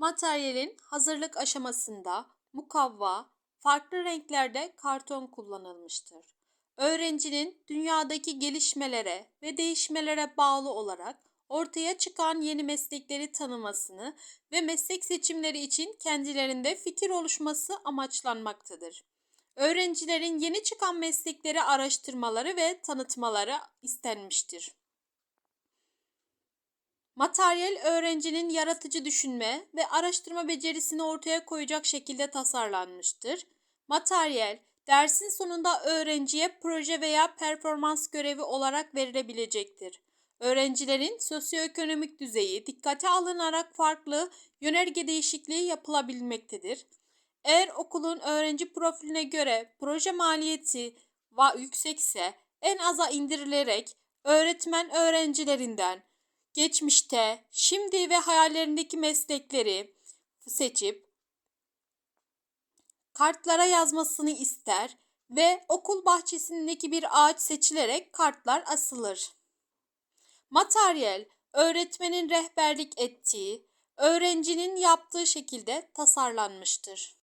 Materyalin hazırlık aşamasında mukavva, farklı renklerde karton kullanılmıştır. Öğrencinin dünyadaki gelişmelere ve değişmelere bağlı olarak ortaya çıkan yeni meslekleri tanımasını ve meslek seçimleri için kendilerinde fikir oluşması amaçlanmaktadır. Öğrencilerin yeni çıkan meslekleri araştırmaları ve tanıtmaları istenmiştir. Materyal öğrencinin yaratıcı düşünme ve araştırma becerisini ortaya koyacak şekilde tasarlanmıştır. Materyal dersin sonunda öğrenciye proje veya performans görevi olarak verilebilecektir. Öğrencilerin sosyoekonomik düzeyi dikkate alınarak farklı yönerge değişikliği yapılabilmektedir. Eğer okulun öğrenci profiline göre proje maliyeti yüksekse en aza indirilerek öğretmen öğrencilerinden geçmişte, şimdi ve hayallerindeki meslekleri seçip kartlara yazmasını ister ve okul bahçesindeki bir ağaç seçilerek kartlar asılır. Materyal, öğretmenin rehberlik ettiği, öğrencinin yaptığı şekilde tasarlanmıştır.